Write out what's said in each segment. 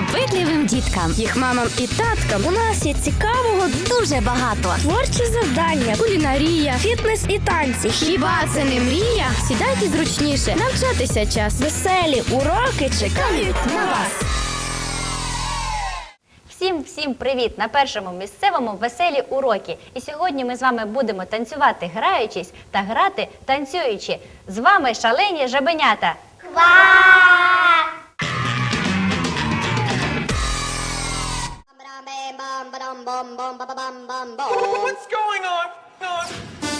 допитливим діткам. Їх мамам і таткам у нас є цікавого Дуже багато. творчі завдання, кулінарія, фітнес і танці. Хіба це не мрія? Сідайте зручніше, навчатися час. Веселі уроки чекають на вас. Всім всім привіт! На першому місцевому веселі уроки. І сьогодні ми з вами будемо танцювати граючись та грати танцюючи. З вами шалені жабенята. What's going on? Uh,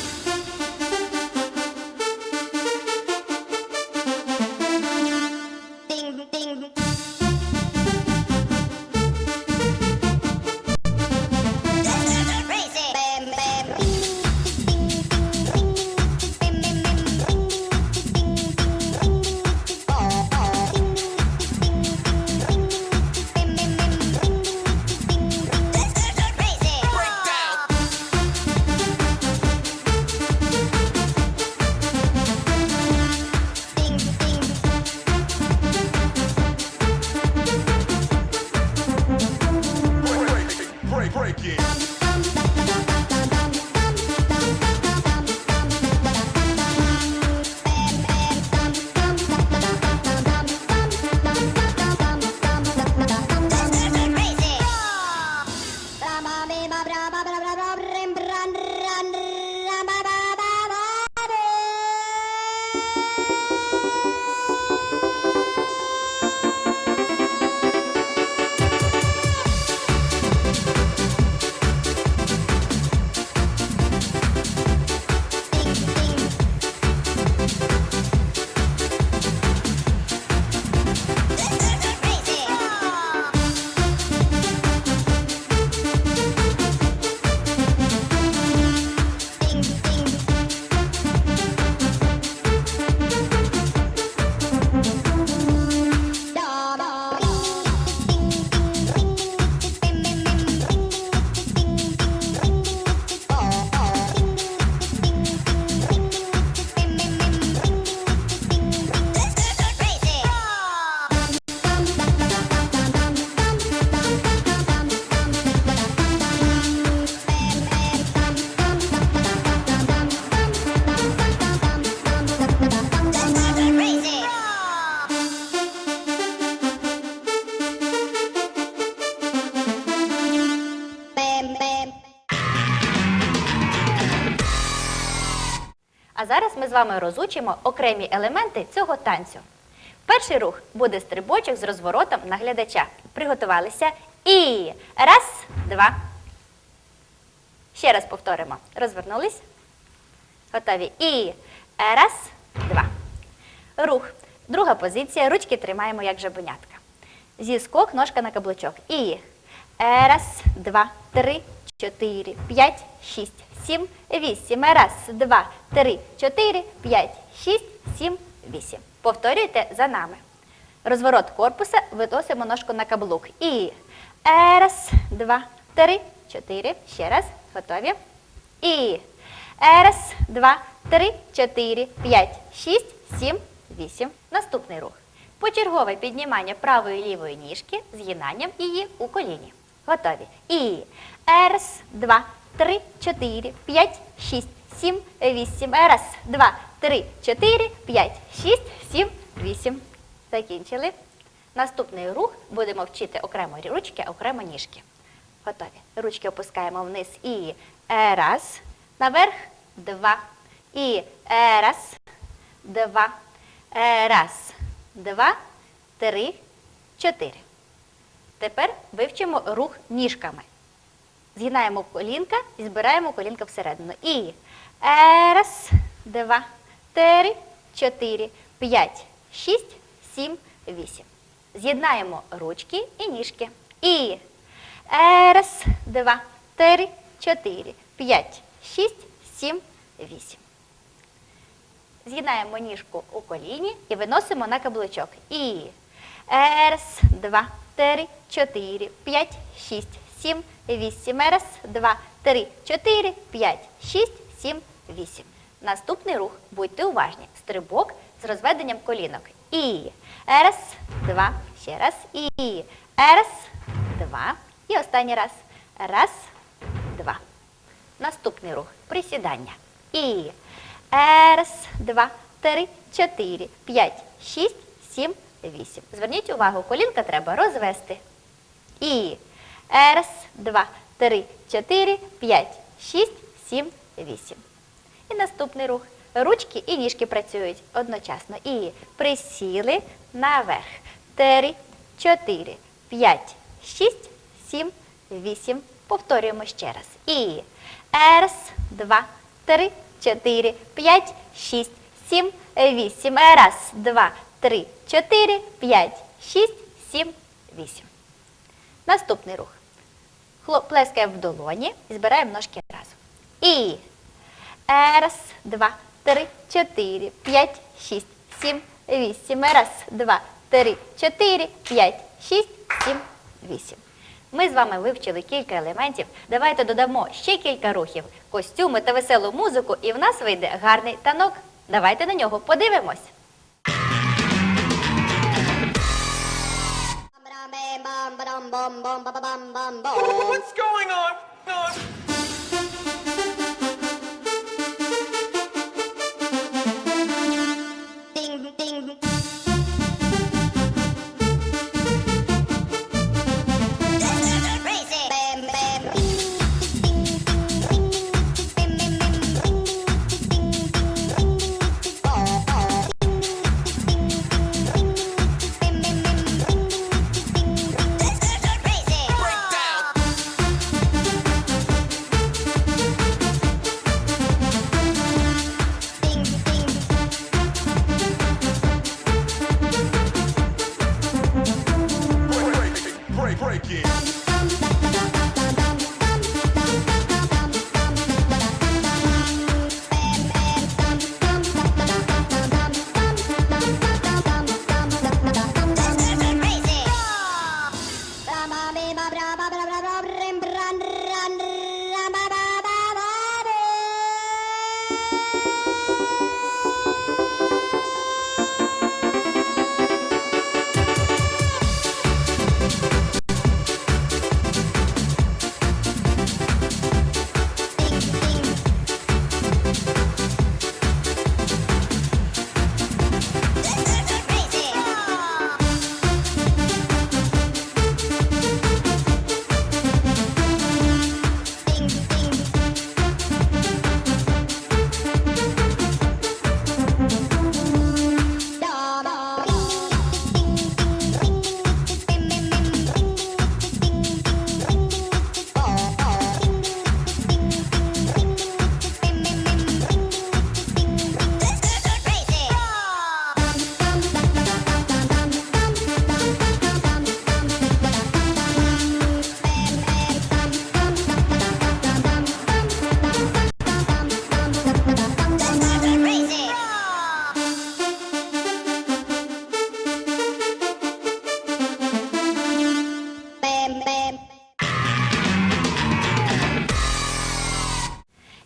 А зараз ми з вами розучимо окремі елементи цього танцю. Перший рух буде стрибочок з розворотом на глядача. Приготувалися. І раз, два. Ще раз повторимо. Розвернулись. Готові. І раз, два. Рух. Друга позиція. Ручки тримаємо як жабенятка. Зіскок, ножка на каблучок. І раз, два, три, чотири, п'ять, шість, сім, вісім. Раз, два, три, чотири, п'ять, шість, сім, вісім. Повторюйте за нами. Розворот корпуса, виносимо ножку на каблук. І раз, два, три, чотири. Ще раз. Готові. І раз, два, три, чотири, п'ять, шість, сім, вісім. Наступний рух. Почергове піднімання правої лівої ніжки згинанням її у коліні. Готові. І раз, два, три, чотири, п'ять, шість, сім, вісім. Раз, два, три, чотири, п'ять, шість, сім, вісім. Закінчили. Наступний рух будемо вчити окремо ручки, окремо ніжки. Готові. Ручки опускаємо вниз і раз, наверх, два. І раз, два, раз, два, три, чотири. Тепер вивчимо рух ніжками. Згинаємо колінка і збираємо колінка всередину. І раз, два, три, чотири, п'ять, шість, сім, вісім. З'єднаємо ручки і ніжки. І раз, два, три, чотири, п'ять, шість, сім, вісім. З'єднаємо ніжку у коліні і виносимо на каблучок. І раз, два, три, чотири, п'ять, шість, сім, вісім. Раз, два, три, чотири, п'ять, шість, сім, вісім. Наступний рух, будьте уважні. Стрибок з розведенням колінок. І раз, два, ще раз. І Раз, два. І останній раз. Раз, два. Наступний рух. Присідання. І раз, два, три, чотири, п'ять, шість, сім, вісім. Зверніть увагу, колінка треба розвести. І раз, два, три, чотири, п'ять, шість, сім, вісім. І наступний рух. Ручки і ніжки працюють одночасно. І присіли наверх. Три, чотири, п'ять, шість, сім, вісім. Повторюємо ще раз. І раз, два, три, чотири, п'ять, шість, сім, вісім. Раз, два, три, чотири, п'ять, шість, сім, вісім. Наступний рух. Хлоп плескаємо в долоні і збираємо ножки разом. І раз, два, три, чотири, п'ять, шість, сім, вісім. Раз, два, три, чотири, п'ять, шість, сім, вісім. Ми з вами вивчили кілька елементів. Давайте додамо ще кілька рухів, костюми та веселу музику, і в нас вийде гарний танок. Давайте на нього подивимось. What's going on? on?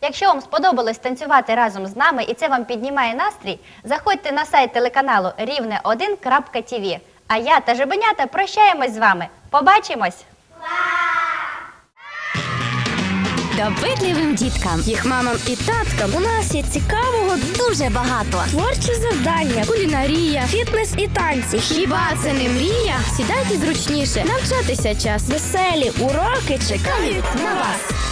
Якщо вам сподобалось танцювати разом з нами і це вам піднімає настрій, заходьте на сайт телеканалу рівне1.tv. А я та Жебенята прощаємось з вами. Побачимось! Допитливим діткам. Їх мамам і таткам у нас є цікавого Дуже багато. творчі завдання, кулінарія, фітнес і танці. Хіба це не мрія? Сідайте зручніше, навчатися час. Веселі уроки чекають на вас.